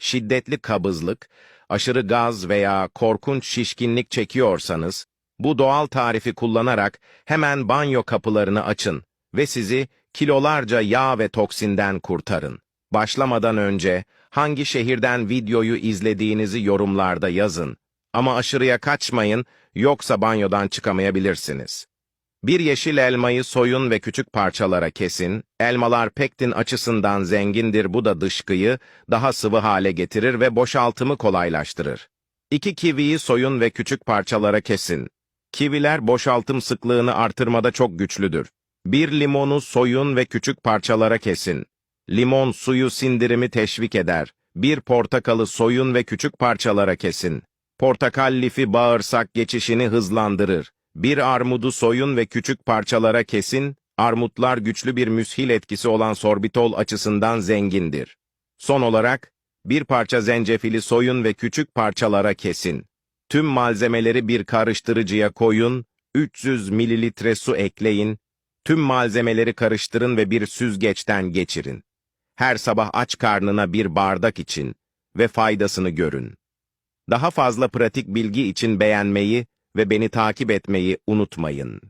şiddetli kabızlık, aşırı gaz veya korkunç şişkinlik çekiyorsanız, bu doğal tarifi kullanarak hemen banyo kapılarını açın ve sizi kilolarca yağ ve toksinden kurtarın. Başlamadan önce hangi şehirden videoyu izlediğinizi yorumlarda yazın. Ama aşırıya kaçmayın, yoksa banyodan çıkamayabilirsiniz. Bir yeşil elmayı soyun ve küçük parçalara kesin. Elmalar pektin açısından zengindir bu da dışkıyı daha sıvı hale getirir ve boşaltımı kolaylaştırır. İki kiviyi soyun ve küçük parçalara kesin. Kiviler boşaltım sıklığını artırmada çok güçlüdür. Bir limonu soyun ve küçük parçalara kesin. Limon suyu sindirimi teşvik eder. Bir portakalı soyun ve küçük parçalara kesin. Portakal lifi bağırsak geçişini hızlandırır. Bir armudu soyun ve küçük parçalara kesin, armutlar güçlü bir müshil etkisi olan sorbitol açısından zengindir. Son olarak, bir parça zencefili soyun ve küçük parçalara kesin. Tüm malzemeleri bir karıştırıcıya koyun, 300 mililitre su ekleyin, tüm malzemeleri karıştırın ve bir süzgeçten geçirin. Her sabah aç karnına bir bardak için ve faydasını görün. Daha fazla pratik bilgi için beğenmeyi ve beni takip etmeyi unutmayın.